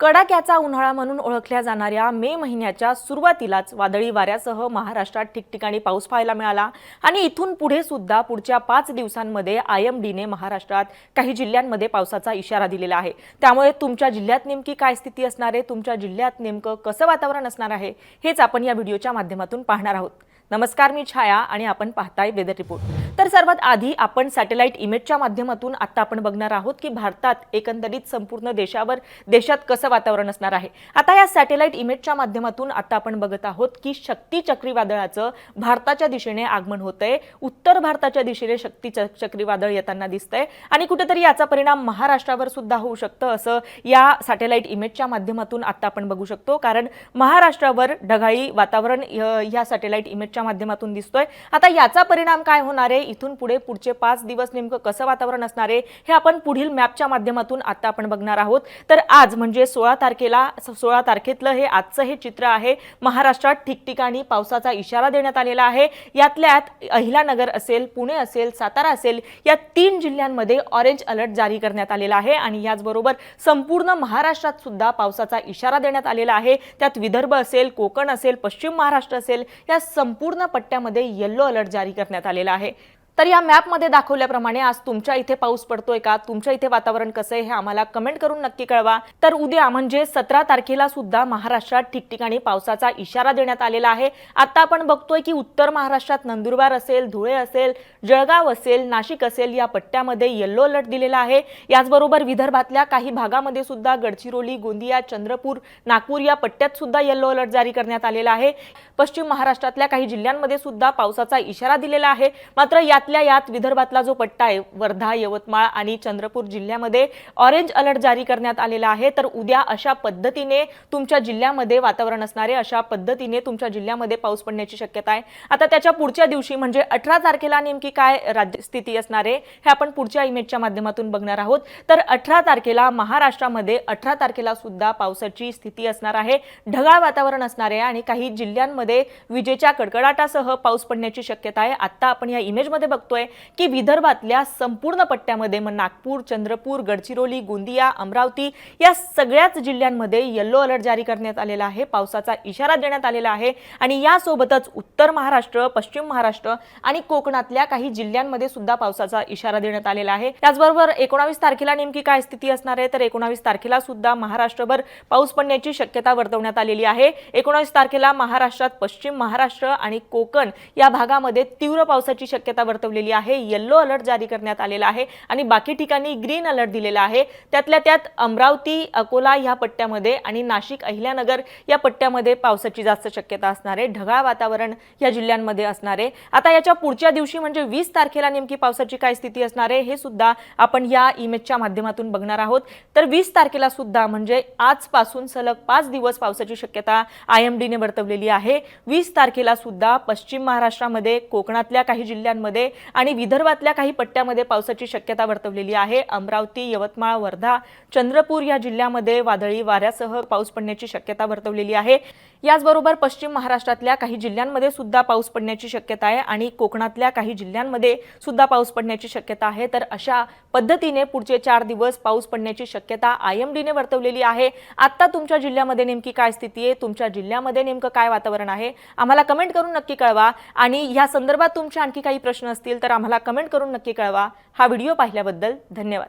कडाक्याचा उन्हाळा म्हणून ओळखल्या जाणाऱ्या मे महिन्याच्या सुरुवातीलाच वादळी वाऱ्यासह महाराष्ट्रात ठिकठिकाणी पाऊस पाहायला मिळाला. आणि इथून पुढे सुद्धा पुढच्या पाच दिवसांमध्ये आय एम डीने महाराष्ट्रात काही जिल्ह्यांमध्ये पावसाचा इशारा दिलेला आहे. त्यामुळे तुमच्या जिल्ह्यात नेमकी काय स्थिती असणार आहे? तुमच्या जिल्ह्यात नेमकं कसं वातावरण असणार आहे? हेच आपण या व्हिडिओच्या माध्यमातून पाहणार आहोत. नमस्कार मी छाया आणि आपण पाहताय वेदर रिपोर्ट. तर सर्वात आधी आपण सॅटेलाइट इमेजच्या माध्यमातून आता आपण बघणार आहोत की भारतात एकंदरीत संपूर्ण देशावर देशात कसं वातावरण असणार आहे. आता या सॅटेलाइट इमेजच्या माध्यमातून आता आपण बघत आहोत की शक्ती चक्रीवादळाचं भारताच्या दिशेने आगमन होतंय. उत्तर भारताच्या दिशेने शक्ती च- चक्रीवादळ येताना दिसतंय. आणि कुठेतरी याचा परिणाम महाराष्ट्रावर सुद्धा होऊ शकतं असं या सॅटेलाइट इमेजच्या माध्यमातून आता आपण बघू शकतो. कारण महाराष्ट्रावर ढगाळी वातावरण या सॅटेलाइट इमेजच्या माध्यमातून दिसतोय. आता याचा परिणाम काय होणार आहे? इथून पुढे पुढचे पाच दिवस नेमकं कसं वातावरण असणार आहे हे आपण पुढील मॅपच्या माध्यमातून आता आपण बघणार आहोत. तर आज म्हणजे सोळा तारखेला सोळा तारखेतलं हे आजचं हे चित्र आहे. महाराष्ट्रात ठिकठिकाणी पावसाचा इशारा देण्यात आलेला आहे. यातल्यात अहिलानगर असेल पुणे असेल सातारा असेल या तीन जिल्ह्यांमध्ये ऑरेंज अलर्ट जारी करण्यात आलेला आहे. आणि याचबरोबर संपूर्ण महाराष्ट्रात सुद्धा पावसाचा इशारा देण्यात आलेला आहे. त्यात विदर्भ असेल कोकण असेल पश्चिम महाराष्ट्र असेल या संपूर्ण पट्ट्यामध्ये येल्लो अलर्ट जारी करण्यात आलेला आहे. तर या मॅपमध्ये दाखवल्याप्रमाणे आज तुमच्या इथे पाऊस पडतोय का? तुमच्या इथे वातावरण कसं आहे हे आम्हाला कमेंट करून नक्की कळवा. तर उद्या म्हणजे सतरा तारखेला सुद्धा महाराष्ट्रात ठिकठिकाणी पावसाचा इशारा देण्यात आलेला आहे. आता आपण बघतोय की उत्तर महाराष्ट्रात नंदुरबार असेल धुळे असेल जळगाव असेल नाशिक असेल या पट्ट्यामध्ये येल्लो अलर्ट दिलेला आहे. याचबरोबर विदर्भातल्या काही भागामध्ये सुद्धा गडचिरोली गोंदिया चंद्रपूर नागपूर या पट्ट्यात सुद्धा येल्लो अलर्ट जारी करण्यात आलेला आहे. पश्चिम महाराष्ट्रातल्या काही जिल्ह्यांमध्ये सुद्धा पावसाचा इशारा दिलेला आहे. मात्र यात यातल्या यात विदर्भातला जो पट्टा आहे वर्धा यवतमाळ आणि चंद्रपूर जिल्ह्यामध्ये ऑरेंज अलर्ट जारी करण्यात आलेला आहे. तर उद्या अशा पद्धतीने तुमच्या जिल्ह्यामध्ये वातावरण असणारे अशा पद्धतीने तुमच्या जिल्ह्यामध्ये पाऊस पडण्याची शक्यता आहे. आता त्याच्या पुढच्या दिवशी म्हणजे अठरा तारखेला नेमकी काय राज्य स्थिती असणार आहे हे आपण पुढच्या इमेजच्या माध्यमातून बघणार आहोत. तर अठरा तारखेला महाराष्ट्रामध्ये अठरा तारखेला सुद्धा पावसाची स्थिती असणार आहे ढगाळ वातावरण असणार आहे आणि काही जिल्ह्यांमध्ये विजेच्या कडकडाटासह पाऊस पडण्याची शक्यता आहे. आता आपण या इमेजमध्ये बघतोय की विदर्भातल्या संपूर्ण पट्ट्यामध्ये मग नागपूर चंद्रपूर गडचिरोली गोंदिया अमरावती या सगळ्याच जिल्ह्यांमध्ये येल्लो अलर्ट जारी करण्यात आलेला आहे. पावसाचा इशारा देण्यात आलेला आहे. आणि यासोबतच उत्तर महाराष्ट्र पश्चिम महाराष्ट्र आणि कोकणातल्या काही जिल्ह्यांमध्ये सुद्धा पावसाचा इशारा देण्यात आलेला आहे. त्याचबरोबर एकोणावीस तारखेला नेमकी काय स्थिती असणार आहे? तर एकोणावीस तारखेला सुद्धा महाराष्ट्रभर पाऊस पडण्याची शक्यता वर्तवण्यात आलेली आहे. एकोणावीस तारखेला महाराष्ट्रात पश्चिम महाराष्ट्र आणि कोकण या भागामध्ये तीव्र पावसाची शक्यता वर्तवलेली आहे. येल्लो अलर्ट जारी करण्यात आलेला आहे आणि बाकी ठिकाणी ग्रीन अलर्ट दिलेला आहे. त्यातल्या त्यात अमरावती अकोला या पट्ट्यामध्ये आणि नाशिक अहिल्यानगर या पट्ट्यामध्ये पावसाची जास्त शक्यता असणार आहे. ढगाळ वातावरण या जिल्ह्यांमध्ये असणार आहे. आता याच्या पुढच्या दिवशी म्हणजे वीस तारखेला नेमकी पावसाची काय स्थिती असणार आहे हे सुद्धा आपण या इमेजच्या माध्यमातून बघणार आहोत. तर वीस तारखेला सुद्धा म्हणजे आजपासून सलग पाच दिवस पावसाची शक्यता आय एम डीने वर्तवलेली आहे. वीस तारखेला सुद्धा पश्चिम महाराष्ट्रामध्ये कोकणातल्या काही जिल्ह्यांमध्ये आणि विदर्भातल्या काही पट्ट्यामध्ये पावसाची शक्यता वर्तवलेली आहे. अमरावती यवतमाळ वर्धा चंद्रपूर या जिल्ह्यामध्ये वादळी वाऱ्यासह पाऊस पडण्याची शक्यता वर्तवलेली आहे. याचबरोबर पश्चिम महाराष्ट्रातल्या काही जिल्ह्यांमध्ये सुद्धा पाऊस पडण्याची शक्यता आहे आणि कोकणातल्या काही जिल्ह्यांमध्ये सुद्धा पाऊस पडण्याची शक्यता आहे. तर अशा पद्धतीने पुढचे चार दिवस पाऊस पडण्याची शक्यता आय एम डीने वर्तवलेली आहे. आता तुमच्या जिल्ह्यामध्ये नेमकी काय स्थिती आहे? तुमच्या जिल्ह्यामध्ये नेमकं काय वातावरण आहे? आम्हाला कमेंट करून नक्की कळवा. आणि या संदर्भात तुमचे आणखी काही प्रश्न असतील तर आम्हाला कमेंट करून नक्की कळवा. हा व्हिडिओ पाहिल्याबद्दल धन्यवाद.